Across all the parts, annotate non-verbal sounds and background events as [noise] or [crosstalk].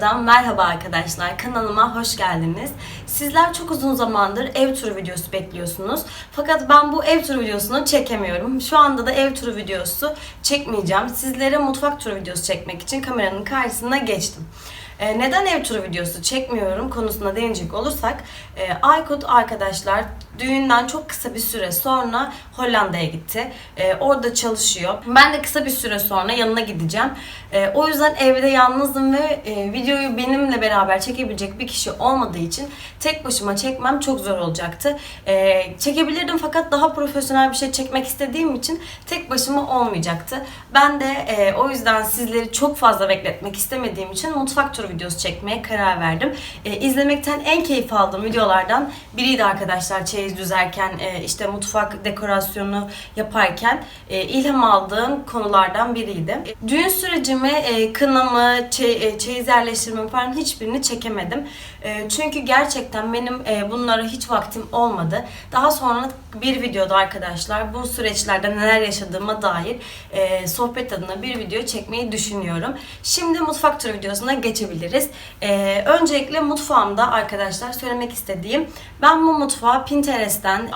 Video'dan merhaba arkadaşlar. Kanalıma hoş geldiniz. Sizler çok uzun zamandır ev turu videosu bekliyorsunuz. Fakat ben bu ev turu videosunu çekemiyorum. Şu anda da ev turu videosu çekmeyeceğim. Sizlere mutfak turu videosu çekmek için kameranın karşısına geçtim. Ee, neden ev turu videosu çekmiyorum konusuna değinecek olursak e, Aykut arkadaşlar düğünden çok kısa bir süre sonra Hollanda'ya gitti. E, orada çalışıyor. Ben de kısa bir süre sonra yanına gideceğim. E, o yüzden evde yalnızım ve e, videoyu benimle beraber çekebilecek bir kişi olmadığı için tek başıma çekmem çok zor olacaktı. E, çekebilirdim fakat daha profesyonel bir şey çekmek istediğim için tek başıma olmayacaktı. Ben de e, o yüzden sizleri çok fazla bekletmek istemediğim için mutfak turu videosu çekmeye karar verdim. E, izlemekten en keyif aldığım videolardan biriydi arkadaşlar çeyiz düzerken e, işte mutfak dekorasyonu yaparken e, ilham aldığım konulardan biriydi. E, Düğün sürecimi, e, kınamı, çe- e, çeyiz yerleştirmemi falan hiçbirini çekemedim. E, Çünkü gerçekten benim e, bunlara hiç vaktim olmadı. Daha sonra bir videoda arkadaşlar bu süreçlerde neler yaşadığıma dair e, sohbet adına bir video çekmeyi düşünüyorum. Şimdi mutfak turu videosuna geçebiliriz. E, öncelikle mutfağımda arkadaşlar söylemek istediğim ben bu mutfağı Pinterest'ten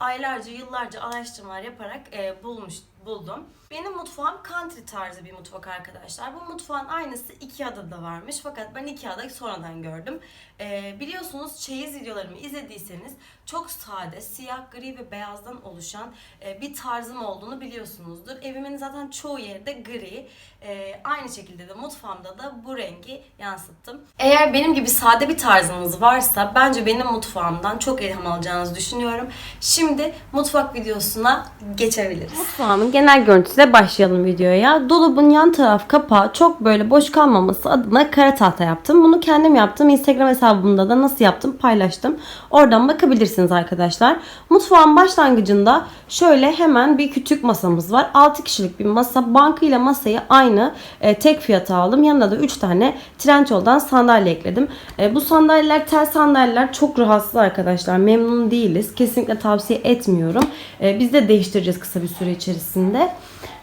aylarca yıllarca araştırmalar yaparak e, bulmuş buldum. Benim mutfağım country tarzı bir mutfak arkadaşlar. Bu mutfağın aynısı Ikea'da da varmış fakat ben Ikea'da sonradan gördüm. E, biliyorsunuz çeyiz videolarımı izlediyseniz çok sade, siyah, gri ve beyazdan oluşan e, bir tarzım olduğunu biliyorsunuzdur. Evimin zaten çoğu yeri de gri. E, aynı şekilde de mutfağımda da bu rengi yansıttım. Eğer benim gibi sade bir tarzınız varsa bence benim mutfağımdan çok ilham alacağınızı düşünüyorum. Şimdi mutfak videosuna geçebiliriz. Mutfağımın genel görüntüsüyle başlayalım videoya. Dolabın yan taraf kapağı çok böyle boş kalmaması adına kara tahta yaptım. Bunu kendim yaptım. Instagram hesabımda da nasıl yaptım paylaştım. Oradan bakabilirsiniz arkadaşlar. Mutfağın başlangıcında şöyle hemen bir küçük masamız var. 6 kişilik bir masa. Bankı ile masayı aynı e, tek fiyata aldım. Yanına da 3 tane Trendyol'dan sandalye ekledim. E, bu sandalyeler tel sandalyeler çok rahatsız arkadaşlar. Memnun değiliz. Kesinlikle tavsiye etmiyorum. E, biz de değiştireceğiz kısa bir süre içerisinde.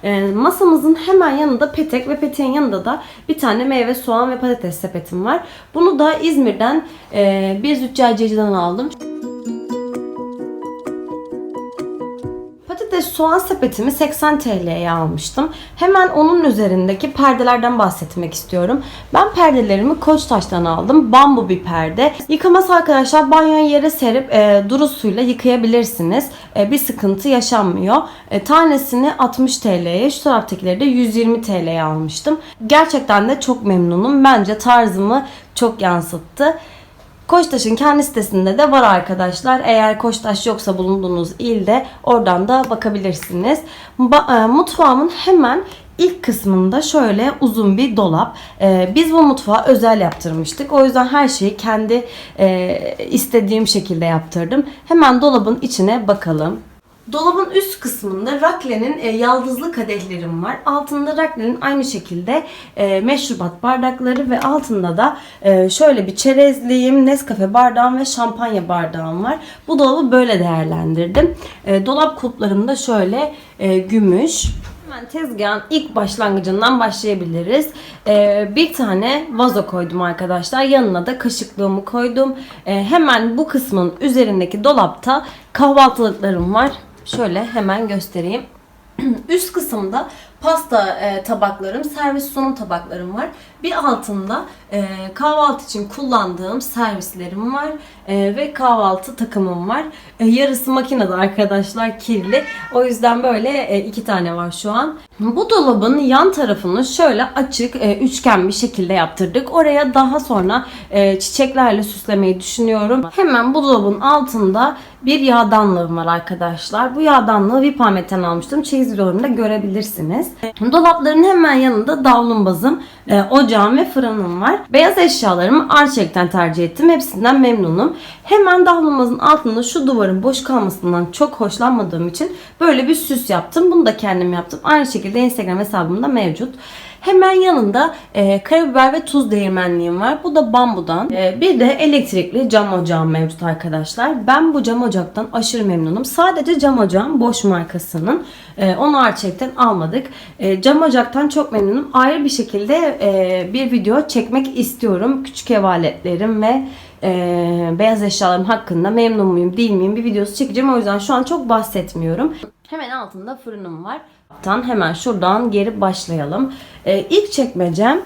E, masamızın hemen yanında petek ve peteğin yanında da bir tane meyve, soğan ve patates sepetim var. Bunu da İzmir'den e, bir züccaciyeciden aldım. Patates soğan sepetimi 80 TL'ye almıştım. Hemen onun üzerindeki perdelerden bahsetmek istiyorum. Ben perdelerimi Koçtaş'tan aldım. Bambu bir perde. Yıkaması arkadaşlar banyoya yere serip e, duru suyla yıkayabilirsiniz. E, bir sıkıntı yaşanmıyor. E, tanesini 60 TL'ye, şu taraftakileri de 120 TL'ye almıştım. Gerçekten de çok memnunum. Bence tarzımı çok yansıttı. Koçtaş'ın kendi sitesinde de var arkadaşlar. Eğer Koçtaş yoksa bulunduğunuz ilde oradan da bakabilirsiniz. Ba- e, mutfağımın hemen ilk kısmında şöyle uzun bir dolap. E, biz bu mutfağı özel yaptırmıştık. O yüzden her şeyi kendi e, istediğim şekilde yaptırdım. Hemen dolabın içine bakalım. Dolabın üst kısmında Rakle'nin e, yaldızlı kadehlerim var. Altında Rakle'nin aynı şekilde e, meşrubat bardakları ve altında da e, şöyle bir çerezliğim, Nescafe bardağım ve şampanya bardağım var. Bu dolabı böyle değerlendirdim. E, dolap kulplarım da şöyle e, gümüş. Hemen tezgahın ilk başlangıcından başlayabiliriz. Ee, bir tane vazo koydum arkadaşlar. Yanına da kaşıklığımı koydum. Ee, hemen bu kısmın üzerindeki dolapta kahvaltılıklarım var. Şöyle hemen göstereyim. [clears throat] Üst kısımda pasta e, tabaklarım, servis sunum tabaklarım var. Bir altında e, kahvaltı için kullandığım servislerim var e, ve kahvaltı takımım var. E, yarısı makinede arkadaşlar kirli. O yüzden böyle e, iki tane var şu an. Bu dolabın yan tarafını şöyle açık e, üçgen bir şekilde yaptırdık. Oraya daha sonra e, çiçeklerle süslemeyi düşünüyorum. Hemen bu dolabın altında bir yağdanlığım var arkadaşlar. Bu yağdanlığı Vipamet'ten almıştım. Çeyiz videolarımda görebilirsiniz. Dolapların hemen yanında davlumbazım, e, ocağım ve fırınım var. Beyaz eşyalarımı Arçelik'ten tercih ettim. Hepsinden memnunum. Hemen davlumbazın altında şu duvarın boş kalmasından çok hoşlanmadığım için böyle bir süs yaptım. Bunu da kendim yaptım. Aynı şekilde Instagram hesabımda mevcut. Hemen yanında e, karabiber ve tuz değirmenliğim var. Bu da bambudan. E, bir de elektrikli cam ocağım mevcut arkadaşlar. Ben bu cam ocaktan aşırı memnunum. Sadece cam ocağım Bosch markasının. E, onu gerçekten almadık. E, cam ocaktan çok memnunum. Ayrı bir şekilde e, bir video çekmek istiyorum. Küçük ev aletlerim ve e, beyaz eşyalarım hakkında memnun muyum değil miyim bir videosu çekeceğim. O yüzden şu an çok bahsetmiyorum. Hemen altında fırınım var. Tan hemen şuradan geri başlayalım. Ee, ilk çekmecem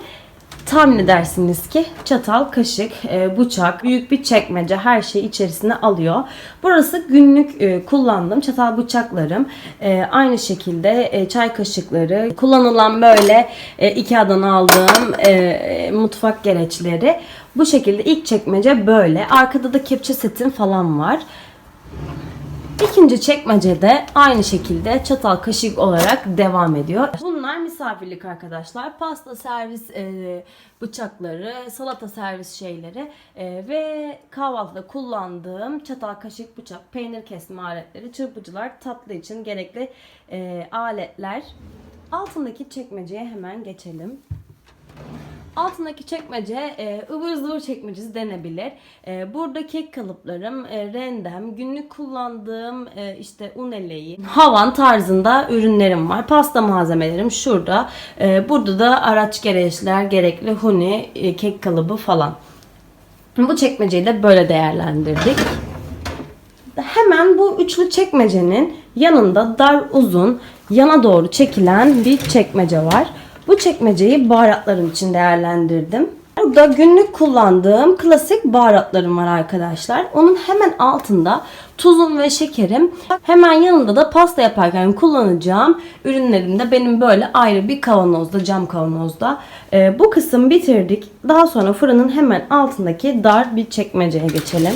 tahmin edersiniz ki çatal, kaşık, e, bıçak, büyük bir çekmece her şeyi içerisine alıyor. Burası günlük e, kullandığım çatal bıçaklarım. E, aynı şekilde e, çay kaşıkları, kullanılan böyle e, Ikea'dan aldığım e, mutfak gereçleri. Bu şekilde ilk çekmece böyle. Arkada da kepçe setim falan var. İkinci çekmecede aynı şekilde çatal kaşık olarak devam ediyor. Bunlar misafirlik arkadaşlar. Pasta servis e, bıçakları, salata servis şeyleri e, ve kahvaltıda kullandığım çatal kaşık bıçak, peynir kesme aletleri, çırpıcılar, tatlı için gerekli e, aletler. Altındaki çekmeceye hemen geçelim. Altındaki çekmece e, ıvır zıvır çekmecesi denebilir. E, burada kek kalıplarım, e, rendem, günlük kullandığım e, işte un eleği, havan tarzında ürünlerim var. Pasta malzemelerim şurada. E, burada da araç gereçler, gerekli huni, e, kek kalıbı falan. Bu çekmeceyi de böyle değerlendirdik. Hemen bu üçlü çekmecenin yanında dar uzun yana doğru çekilen bir çekmece var. Bu çekmeceyi baharatlarım için değerlendirdim. Burada günlük kullandığım klasik baharatlarım var arkadaşlar. Onun hemen altında tuzum ve şekerim. Hemen yanında da pasta yaparken kullanacağım ürünlerim de benim böyle ayrı bir kavanozda, cam kavanozda. Ee, bu kısım bitirdik. Daha sonra fırının hemen altındaki dar bir çekmeceye geçelim.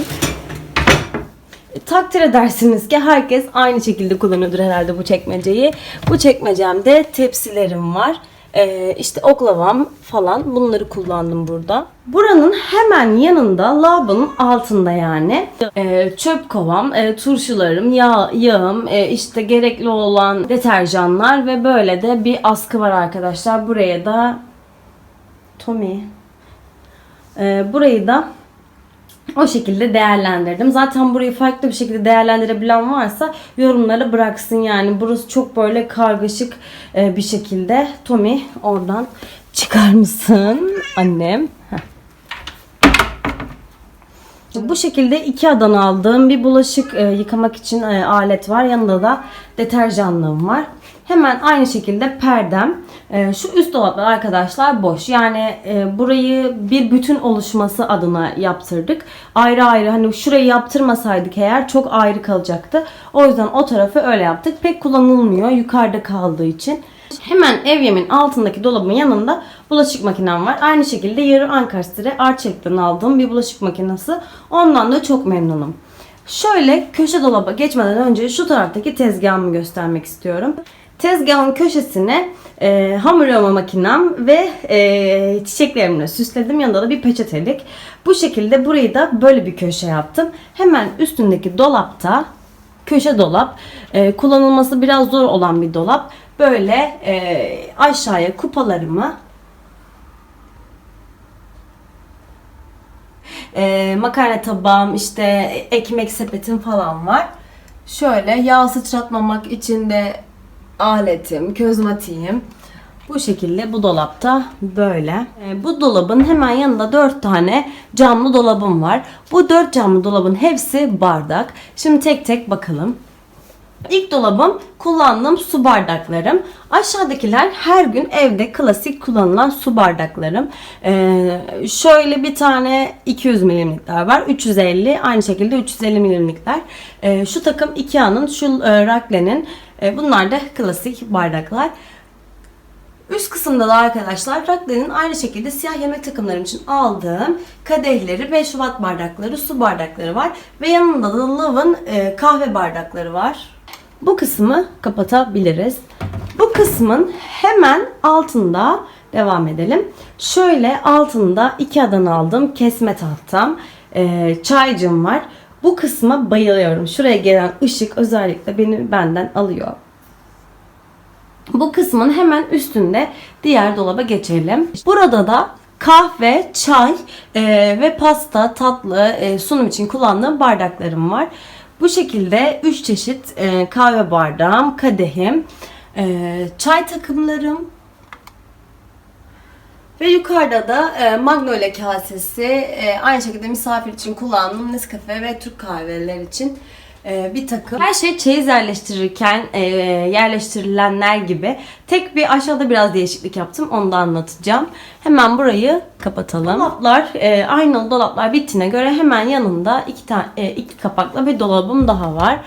Takdir edersiniz ki herkes aynı şekilde kullanıyordur herhalde bu çekmeceyi. Bu çekmecemde tepsilerim var. Ee, işte oklavam falan bunları kullandım burada. Buranın hemen yanında lavabonun altında yani Ee, çöp kovam, e, turşularım, yağ, yağım, e, işte gerekli olan deterjanlar ve böyle de bir askı var arkadaşlar. Buraya da Tommy Ee, burayı da o şekilde değerlendirdim. Zaten burayı farklı bir şekilde değerlendirebilen varsa yorumlara bıraksın yani. Burası çok böyle kargaşık e, bir şekilde. Tommy oradan çıkar mısın annem? Bu şekilde Ikea'dan aldığım bir bulaşık e, yıkamak için e, alet var. Yanında da deterjanlığım var. Hemen aynı şekilde perdem. E, şu üst dolaplar arkadaşlar boş. Yani e, burayı bir bütün oluşması adına yaptırdık. Ayrı ayrı hani şurayı yaptırmasaydık eğer çok ayrı kalacaktı. O yüzden o tarafı öyle yaptık. Pek kullanılmıyor yukarıda kaldığı için. Hemen evyemin altındaki dolabın yanında bulaşık makinem var. Aynı şekilde yarı Ankastre Arçelik'ten aldığım bir bulaşık makinesi. Ondan da çok memnunum. Şöyle köşe dolaba geçmeden önce şu taraftaki tezgahımı göstermek istiyorum. Tezgahın köşesine e, hamur yoğurma makinem ve e, çiçeklerimle süsledim. Yanında da bir peçetelik. Bu şekilde burayı da böyle bir köşe yaptım. Hemen üstündeki dolapta köşe dolap. E, kullanılması biraz zor olan bir dolap. Böyle e, aşağıya kupalarımı e, makarna tabağım, işte ekmek sepetim falan var. Şöyle yağ sıçratmamak için de aletim, közmatiğim. Bu şekilde bu dolapta böyle. E, bu dolabın hemen yanında 4 tane camlı dolabım var. Bu 4 camlı dolabın hepsi bardak. Şimdi tek tek bakalım. İlk dolabım kullandığım su bardaklarım. Aşağıdakiler her gün evde klasik kullanılan su bardaklarım. Ee, şöyle bir tane 200 milimlikler var. 350 aynı şekilde 350 milimlikler. Ee, şu takım Ikea'nın, şu e, Rakle'nin. E, bunlar da klasik bardaklar. Üst kısımda da arkadaşlar Rakle'nin aynı şekilde siyah yemek takımlarım için aldığım kadehleri, 5 watt bardakları, su bardakları var. Ve yanında da Love'ın e, kahve bardakları var. Bu kısmı kapatabiliriz. Bu kısmın hemen altında devam edelim. Şöyle altında Ikea'dan aldığım kesme tahtam, e, çaycım var. Bu kısma bayılıyorum. Şuraya gelen ışık özellikle beni benden alıyor. Bu kısmın hemen üstünde diğer dolaba geçelim. Burada da kahve, çay e, ve pasta, tatlı, e, sunum için kullandığım bardaklarım var. Bu şekilde 3 çeşit e, kahve bardağım, kadehim, e, çay takımlarım, ve yukarıda da e, Magnolia kasesi, e, aynı şekilde misafir için kullandığım Nescafe ve Türk kahveler için e, bir takım. Her şey çeyiz yerleştirirken e, yerleştirilenler gibi. Tek bir aşağıda biraz değişiklik yaptım. Onu da anlatacağım. Hemen burayı kapatalım. Dolaplar, e, aynı dolaplar bittiğine göre hemen yanında iki, tane, e, iki kapaklı bir dolabım daha var.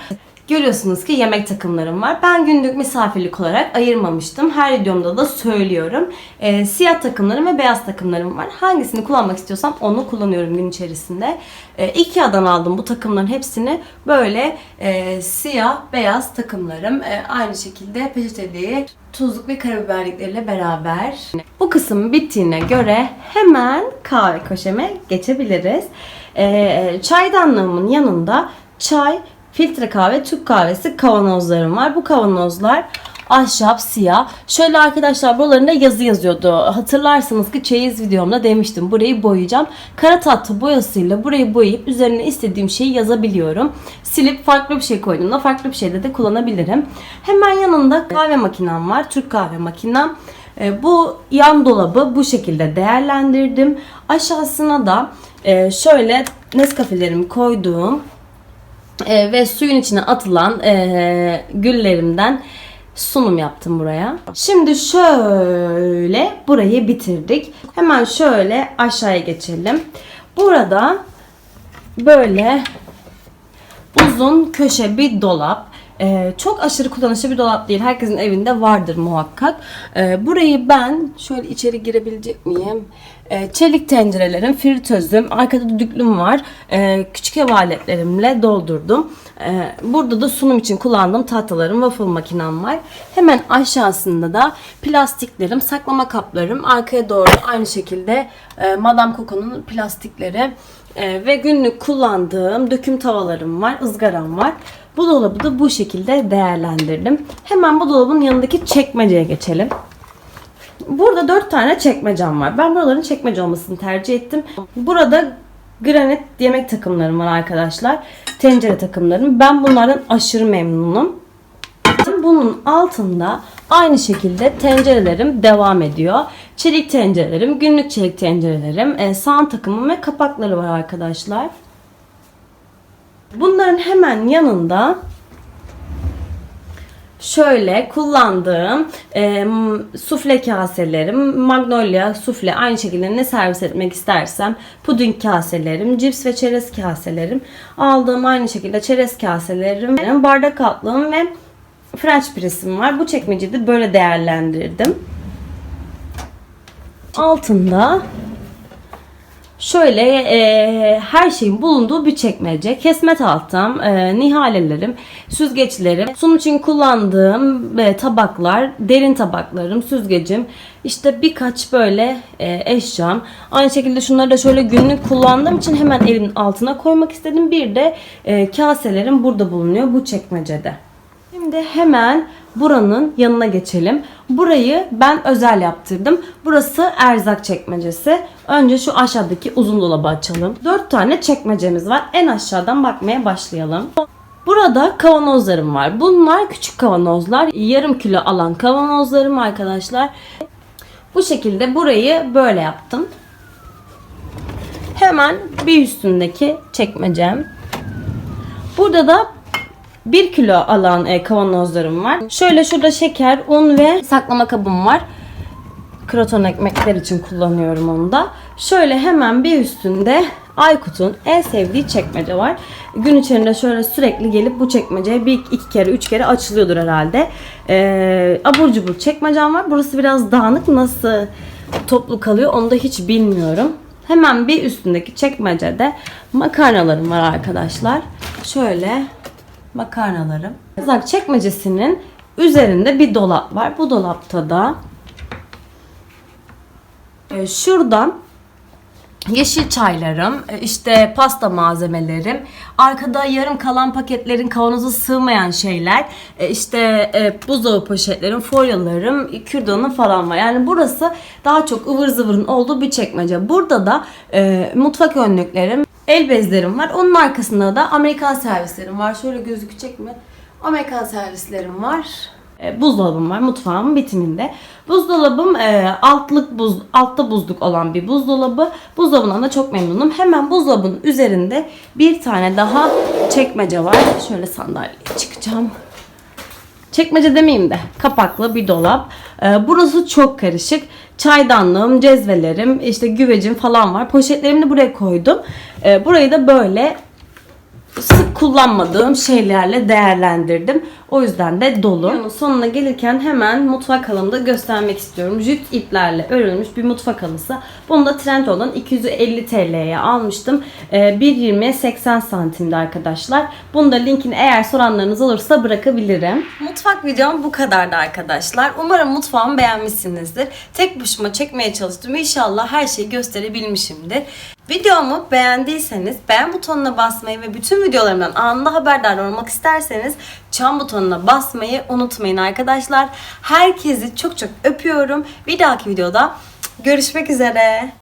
Görüyorsunuz ki yemek takımlarım var. Ben günlük misafirlik olarak ayırmamıştım. Her videomda da söylüyorum. Ee, siyah takımlarım ve beyaz takımlarım var. Hangisini kullanmak istiyorsam onu kullanıyorum gün içerisinde. Ee, Ikea'dan aldım bu takımların hepsini. Böyle e, siyah, beyaz takımlarım. E, aynı şekilde peçeteli, tuzluk ve karabiberlikleriyle beraber. Bu kısım bittiğine göre hemen kahve köşeme geçebiliriz. Ee, çaydanlığımın yanında çay, filtre kahve, Türk kahvesi kavanozlarım var. Bu kavanozlar ahşap, siyah. Şöyle arkadaşlar buralarında yazı yazıyordu. Hatırlarsanız ki çeyiz videomda demiştim. Burayı boyayacağım. Kara tahta boyasıyla burayı boyayıp üzerine istediğim şeyi yazabiliyorum. Silip farklı bir şey koyduğumda farklı bir şeyde de kullanabilirim. Hemen yanında kahve makinem var. Türk kahve makinem. E, Bu yan dolabı bu şekilde değerlendirdim. Aşağısına da e, şöyle Nescafe'lerimi koyduğum e, ve suyun içine atılan e, güllerimden sunum yaptım buraya. Şimdi şöyle burayı bitirdik. Hemen şöyle aşağıya geçelim. Burada böyle uzun köşe bir dolap. Ee, çok aşırı kullanışlı bir dolap değil. Herkesin evinde vardır muhakkak. Ee, burayı ben şöyle içeri girebilecek miyim? Ee, çelik tencerelerim, fritözüm, arkada düdüklüm var. Ee, küçük ev aletlerimle doldurdum. Ee, burada da sunum için kullandığım tahtalarım, waffle makinem var. Hemen aşağısında da plastiklerim, saklama kaplarım. Arkaya doğru aynı şekilde e, Madame Coco'nun plastikleri e, ve günlük kullandığım döküm tavalarım var, ızgaram var. Bu dolabı da bu şekilde değerlendirdim. Hemen bu dolabın yanındaki çekmeceye geçelim. Burada 4 tane çekmecem var. Ben buraların çekmece olmasını tercih ettim. Burada granit yemek takımlarım var arkadaşlar. Tencere takımlarım. Ben bunlardan aşırı memnunum. Bunun altında aynı şekilde tencerelerim devam ediyor. Çelik tencerelerim, günlük çelik tencerelerim, e, sahan takımım ve kapakları var arkadaşlar. Bunların hemen yanında şöyle kullandığım e, sufle kaselerim, magnolia sufle aynı şekilde ne servis etmek istersem puding kaselerim, cips ve çerez kaselerim, aldığım aynı şekilde çerez kaselerim, bardak altlığım ve French press'im var. Bu çekmeceyi de böyle değerlendirdim. Altında Şöyle e, her şeyin bulunduğu bir çekmece. Kesme tahtam, e, nihalelerim, süzgeçlerim, sunum için kullandığım e, tabaklar, derin tabaklarım, süzgecim, işte birkaç böyle e, eşyam. Aynı şekilde şunları da şöyle günlük kullandığım için hemen elimin altına koymak istedim. Bir de e, kaselerim burada bulunuyor bu çekmecede. Şimdi hemen buranın yanına geçelim. Burayı ben özel yaptırdım. Burası erzak çekmecesi. Önce şu aşağıdaki uzun dolabı açalım. 4 tane çekmecemiz var. En aşağıdan bakmaya başlayalım. Burada kavanozlarım var. Bunlar küçük kavanozlar. Yarım kilo alan kavanozlarım arkadaşlar. Bu şekilde burayı böyle yaptım. Hemen bir üstündeki çekmecem. Burada da 1 kilo alan e, kavanozlarım var. Şöyle şurada şeker, un ve saklama kabım var. Kraton ekmekler için kullanıyorum onu da. Şöyle hemen bir üstünde Aykut'un en sevdiği çekmece var. Gün içerisinde şöyle sürekli gelip bu çekmece bir iki kere üç kere açılıyordur herhalde. Ee, abur cubur çekmecem var. Burası biraz dağınık. Nasıl toplu kalıyor onu da hiç bilmiyorum. Hemen bir üstündeki çekmecede makarnalarım var arkadaşlar. Şöyle makarnalarım. Kızak çekmecesinin üzerinde bir dolap var. Bu dolapta da e, şuradan Yeşil çaylarım, e, işte pasta malzemelerim, arkada yarım kalan paketlerin kavanoza sığmayan şeyler, e, işte buzdolabı poşetlerim, folyolarım, kürdanım falan var. Yani burası daha çok ıvır zıvırın olduğu bir çekmece. Burada da e, mutfak önlüklerim, el bezlerim var. Onun arkasında da Amerikan servislerim var. Şöyle gözükecek mi? Amerikan servislerim var. E, buzdolabım var mutfağımın bitiminde. Buzdolabım e, altlık buz altta buzluk olan bir buzdolabı. Buzdolabından da çok memnunum. Hemen buzdolabının üzerinde bir tane daha çekmece var. Şöyle sandalyeye çıkacağım. Çekmece demeyeyim de kapaklı bir dolap. Ee, burası çok karışık. Çaydanlığım, cezvelerim, işte güvecim falan var. Poşetlerimi de buraya koydum. Ee, burayı da böyle sık kullanmadığım şeylerle değerlendirdim. O yüzden de dolu. Videonun sonuna gelirken hemen mutfak halımı da göstermek istiyorum. Jüt iplerle örülmüş bir mutfak halısı. Bunu da Trendyol'dan 250 TL'ye almıştım. Ee, 1.20'ye 80 santimde arkadaşlar. Bunu da linkini eğer soranlarınız olursa bırakabilirim. Mutfak videom bu kadardı arkadaşlar. Umarım mutfağımı beğenmişsinizdir. Tek başıma çekmeye çalıştım. İnşallah her şeyi gösterebilmişimdir. Videomu beğendiyseniz beğen butonuna basmayı ve bütün videolarımdan anında haberdar olmak isterseniz çan butonuna basmayı unutmayın arkadaşlar. Herkesi çok çok öpüyorum. Bir dahaki videoda görüşmek üzere.